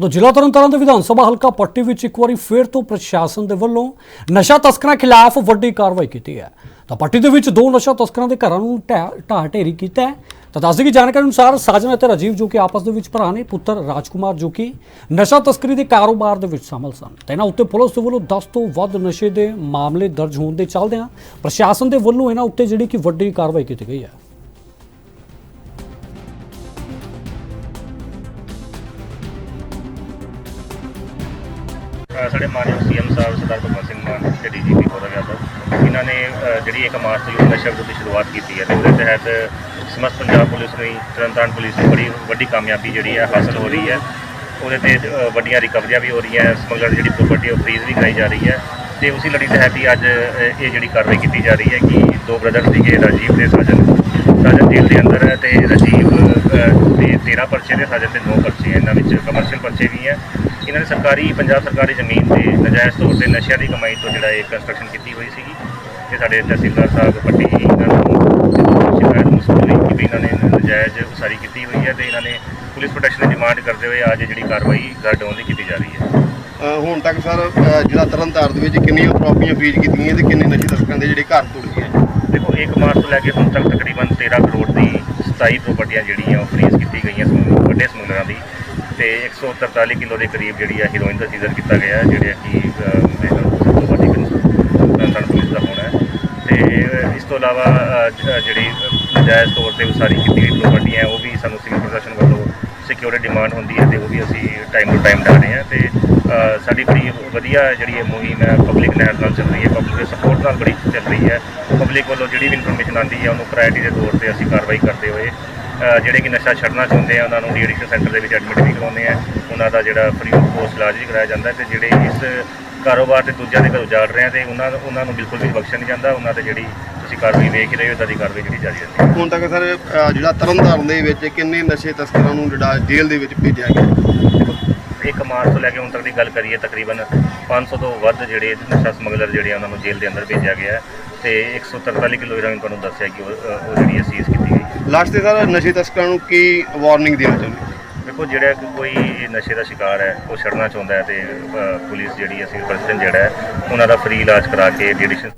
ਤੋਂ ਜ਼ਿਲ੍ਹਾ ਤਰਨਤਾਰਨ ਦੇ ਵਿਧਾਨ ਸਭਾ ਹਲਕਾ ਪੱਟੀ ਵਿੱਚ ਇੱਕ ਵਾਰੀ ਫੇਰ ਤੋਂ ਪ੍ਰਸ਼ਾਸਨ ਦੇ ਵੱਲੋਂ ਨਸ਼ਾ ਤਸਕਰਾਂ ਖਿਲਾਫ ਵੱਡੀ ਕਾਰਵਾਈ ਕੀਤੀ ਹੈ। ਤਾਂ ਪੱਟੀ ਦੇ ਵਿੱਚ ਦੋ ਨਸ਼ਾ ਤਸਕਰਾਂ ਦੇ ਘਰਾਂ ਨੂੰ ਢਾਹ ਢਾਹ ਢੇਰੀ ਕੀਤਾ ਹੈ। ਤਾਂ ਦੱਸਦੇ ਕਿ ਜਾਣਕਾਰੀ ਅਨੁਸਾਰ ਸਾਜਨ ਅਤੇ ਰਾਜੀਵ ਜੋ ਕਿ ਆਪਸ ਦੇ ਵਿੱਚ ਭਰਾ ਨੇ, ਪੁੱਤਰ ਰਾਜਕੁਮਾਰ ਜੋ ਕਿ ਨਸ਼ਾ ਤਸਕਰੀ ਦੇ ਕਾਰੋਬਾਰ ਦੇ ਵਿੱਚ ਸ਼ਾਮਲ ਸਨ। ਤੇ ਇਹਨਾਂ ਉੱਤੇ ਪੁਲਿਸ ਦੇ ਵੱਲੋਂ 10 ਤੋਂ ਵੱਧ ਨਸ਼ੇ ਦੇ ਮਾਮਲੇ ਦਰਜ ਹੋਣ ਦੇ ਚੱਲਦਿਆਂ ਪ੍ਰਸ਼ਾਸਨ ਦੇ ਵੱਲੋਂ ਇਹਨਾਂ ਉੱਤੇ ਜਿਹੜੀ ਕਿ ਵੱਡੀ ਕਾਰਵਾਈ ਕੀਤੀ ਗਈ ਹੈ। ਸਾਡੇ ਮਾਨਯੋਗ ਸੀਐਮ ਸਾਹਿਬ ਸਰਦਾਰ ਭਗਵੰਤ ਸਿੰਘ ਮਾਨ ਤੇ ਡੀਜੀਪੀ ਗੌਰਵ ਯਾਦਵ, ਇਹਨਾਂ ਨੇ ਜਿਹੜੀ ਇੱਕ ਮਾਰਚ ਤੋਂ ਯੁੱਧ ਨਸ਼ਾ ਵਿਰੁੱਧ ਸ਼ੁਰੂਆਤ ਕੀਤੀ ਹੈ ਤੇ ਉਹਦੇ ਤਹਿਤ ਸਮਸਤ ਪੰਜਾਬ ਪੁਲਿਸ ਨੂੰ ਤਰਨਤਾਰਨ ਪੁਲਿਸ ਨੂੰ ਬੜੀ ਵੱਡੀ ਕਾਮਯਾਬੀ ਜਿਹੜੀ ਹੈ ਹਾਸਲ ਹੋ ਰਹੀ ਹੈ। ਉਹਦੇ ਤੇ ਵੱਡੀਆਂ ਰਿਕਵਰੀਆਂ ਵੀ ਹੋ ਰਹੀਆਂ ਸਮਗਲਰ ਜਿਹੜੀ ਪ੍ਰਾਪਰਟੀ ਉਹ ਫਰੀਜ਼ ਵੀ ਕਰਾਈ ਜਾ ਰਹੀ ਹੈ ਤੇ ਉਸੇ ਲੜੀ ਤਹਿਤ ਹੀ ਅੱਜ ਇਹ ਜਿਹੜੀ ਕਾਰਵਾਈ ਕੀਤੀ ਜਾ ਰਹੀ ਹੈ ਕਿ ਦੋ ਬ੍ਰਦਰ ਸੀਗੇ ਰਾਜੀਵ ਤੇ ਸਾਜਨ। ਸਾਜਨ ਜੇਲ੍ਹ ਦੇ ਅੰਦਰ ਹੈ ਤੇ ਰਾਜੀਵ 13 ਪਰਚੇ ਦੇ ਸਾਜਨ ਤੇ 9 ਪਰਚੇ ਇਹਨਾਂ ਵਿੱਚ ਕਮਰਸ਼ੀਅਲ ਪਰਚੇ ਵੀ ਹੈ ਇਹਨਾਂ ਨੇ ਸਰਕਾਰੀ ਪੰਜਾਬ ਸਰਕਾਰੀ ਜ਼ਮੀਨ ਤੇ ਨਜਾਇਜ਼ ਤੌਰ ਤੇ ਨਸ਼ਿਆਂ ਦੀ ਕਮਾਈ ਤੋਂ ਜਿਹੜਾ ਇਹ ਕੰਸਟਰਕਸ਼ਨ ਕੀਤੀ ਹੋਈ ਸੀਗੀ। ਤੇ ਸਾਡੇ ਤਹਿਸੀਲਦਾਰ ਸਾਹਿਬ ਪੱਟੀ ਇਹਨਾਂ ਨੂੰ ਸ਼ਿਕਾਇਤ ਮਸੂਲ ਹੋਈ ਕਿ ਵੀ ਇਹਨਾਂ ਨੇ ਨਜਾਇਜ਼ ਉਸਾਰੀ ਕੀਤੀ ਹੋਈ ਹੈ ਤੇ ਇਹਨਾਂ ਨੇ ਪੁਲਿਸ ਪ੍ਰੋਟੈਕਸ਼ਨ ਦੀ ਡਿਮਾਂਡ ਕਰਦੇ ਹੋਏ ਅੱਜ ਜਿਹੜੀ ਕਾਰਵਾਈ ਗਰਡ ਹੋਣ ਦੀ ਕੀਤੀ ਜਾ ਰਹੀ ਹੈ। ਹੁਣ ਤੱਕ ਸਰ ਜਿਹੜਾ ਤਰਨਤਾਰਨ ਦੇ ਵਿੱਚ ਕਿੰਨੀਆਂ ਪ੍ਰਾਪਰਟੀਆਂ ਫ੍ਰੀਜ਼ ਕੀਤੀਆਂ ਤੇ ਕਿੰਨੇ ਨਸ਼ੀ ਤਸਕਰਾਂ ਦੇ ਜਿਹੜੇ ਘਰ ਤੋੜ ਗਏ ਦੇਖੋ 1 ਮਾਰਚ ਤੋਂ ਲੈ ਕੇ ਹੁਣ ਤੱਕ ਤਕਰੀਬਨ 13 ਕਰੋੜ 27 ਪ੍ਰਾਪਰਟੀਆਂ ਜਿਹੜੀਆਂ ਉਹ ਫਰੀਜ਼ ਕੀਤੀ ਗਈਆਂ ਸਮੂਹ ਵੱਡੇ ਸਮੂਹਾਂ ਦੀ। ਤੇ 143 ਕਿਲੋ ਦੇ ਕਰੀਬ ਜਿਹੜੀ ਆ ਹੀਰੋਇਨ ਦਾ ਸੀਜ਼ਰ ਕੀਤਾ ਗਿਆ ਹੈ ਜਿਹੜੇ ਕਿ ਅਹ, ਮੇਰੇ ਪੁਲਿਸ ਦਾ ਹੋਣਾ ਹੈ। ਤੇ ਇਸ ਤੋਂ ਇਲਾਵਾ ਜਿਹੜੀ ਨਜਾਇਜ਼ ਤੌਰ ਤੇ ਉਸਾਰੀ ਕੀਤੀ ਗਈ ਪ੍ਰਾਪਰਟੀ ਉਹ ਵੀ ਸਾਨੂੰ ਸਿਵਲ ਪ੍ਰਸ਼ਾਸਨ ਵੱਲੋਂ ਸਿਕਿਉਰਿਟੀ ਡਿਮਾਂਡ ਹੁੰਦੀ ਹੈ ਤੇ ਉਹ ਵੀ ਅਸੀਂ ਟਾਈਮ ਟੂ ਟਾਈਮ ਡਾ ਰਹੇ ਹਾਂ ਤੇ ਸਾਡੀ ਬੜੀ ਵਧੀਆ ਜਿਹੜੀ ਇਹ ਮੁਹਿੰਮ ਹੈ ਪਬਲਿਕ ਨਾਲ ਨਾਲ ਚੱਲ ਰਹੀ ਹੈ ਪਬਲਿਕ ਦੇ ਸਪੋਰਟ ਨਾਲ ਬੜੀ ਚੱਲ ਰਹੀ ਹੈ। ਪਬਲਿਕ ਵੱਲੋਂ ਜਿਹੜੀ ਵੀ ਇਨਫੋਰਮੇਸ਼ਨ ਆਉਂਦੀ ਹੈ, ਉਹਨੂੰ ਪ੍ਰਾਇੋਰਟੀ ਦੇ ਤੌਰ ਤੇ ਅਸੀਂ ਕਾਰਵਾਈ ਕਰਦੇ ਹੋਏ ਜਿਹੜੇ ਕਿ ਨਸ਼ਾ ਛੱਡਣਾ ਚਾਹੁੰਦੇ ਆ ਉਹਨਾਂ ਨੂੰ ਡੀਐਡਿਕਸ਼ਨ ਸੈਂਟਰ ਦੇ ਵਿੱਚ ਐਡਮਿਟ ਵੀ ਕਰਵਾਉਂਦੇ ਆ। ਉਹਨਾਂ ਦਾ ਜਿਹੜਾ ਫ੍ਰੀ ਆਫ ਕੋਸਟ ਇਲਾਜ ਵੀ ਕਰਾਇਆ ਜਾਂਦਾ ਤੇ ਜਿਹੜੇ ਇਸ ਕਾਰੋਬਾਰ ਤੇ ਦੂਜਿਆਂ ਦੇ ਘਰ ਉਜਾੜ ਰਹੇ ਆ ਤੇ ਉਹਨਾਂ ਉਹਨਾਂ ਨੂੰ ਬਿਲਕੁਲ ਵੀ ਬਖਸ਼ਿਆ ਨਹੀਂ ਜਾਂਦਾ। ਉਹਨਾਂ ਤੇ ਜਿਹੜੀ ਤੁਸੀਂ ਕਾਰਵਾਈ ਵੇਖ ਰਹੇ ਹੋ ਇਦਾਂ ਦੀ ਕਾਰਵਾਈ ਜਿਹੜੀ ਜਾਰੀ ਰਹਿੰਦੀ ਹੈ। ਹੁਣ ਤੱਕ ਸਰ ਜਿਹੜਾ ਤਰਨਤਾਰਨ ਦੇ ਵਿੱਚ ਕਿੰਨੇ ਨਸ਼ੇ ਤਸਕਰਾਂ ਨੂੰ ਜਿਹੜਾ ਜੇਲ੍ਹ ਦੇ ਵਿੱਚ ਭੇਜਿਆ ਗਿਆ? ਇੱਕ ਮਾਰਚ ਤੋਂ ਲੈ ਕੇ ਹੁਣ ਤੱਕ ਦੀ ਗੱਲ ਕਰੀਏ ਤਕਰੀਬਨ 500 ਤੋਂ ਵੱਧ ਜਿਹੜੇ ਨਸ਼ਾ ਸਮਗਲਰ ਜਿਹੜੇ ਆ ਉਹਨਾਂ ਨੂੰ ਜੇਲ੍ਹ ਦੇ ਅੰਦਰ ਭੇਜਿਆ ਗਿਆ ਤੇ 143 ਕਿਲੋ ਹੀਰੋਇਨ ਤੁਹਾਨੂੰ ਦੱਸਿਆ ਕਿ ਉਹ ਜਿਹੜੀ ਸੀਜ਼ ਕੀਤੀ ਲਾਸਟ ਤੇ ਸਰ ਨਸ਼ੇ ਤਸਕਰਾਂ ਨੂੰ ਕੀ ਵਾਰਨਿੰਗ ਦੇਣਾ ਚਾਹੁੰਦੇ ਦੇਖੋ ਜਿਹੜਾ ਕਿ ਕੋਈ ਨਸ਼ੇ ਦਾ ਸ਼ਿਕਾਰ ਹੈ ਉਹ ਛੱਡਣਾ ਚਾਹੁੰਦਾ ਹੈ ਤੇ ਅ, ਪੁਲਿਸ ਜਿਹੜੀ ਹੈ ਸਿਵਲ ਪ੍ਰਸ਼ਾਸਨ ਜਿਹੜਾ ਹੈ ਉਹਨਾਂ ਦਾ ਫ੍ਰੀ ਇਲਾਜ ਕਰਾ ਕੇ ਐਡੀਸ਼ਨ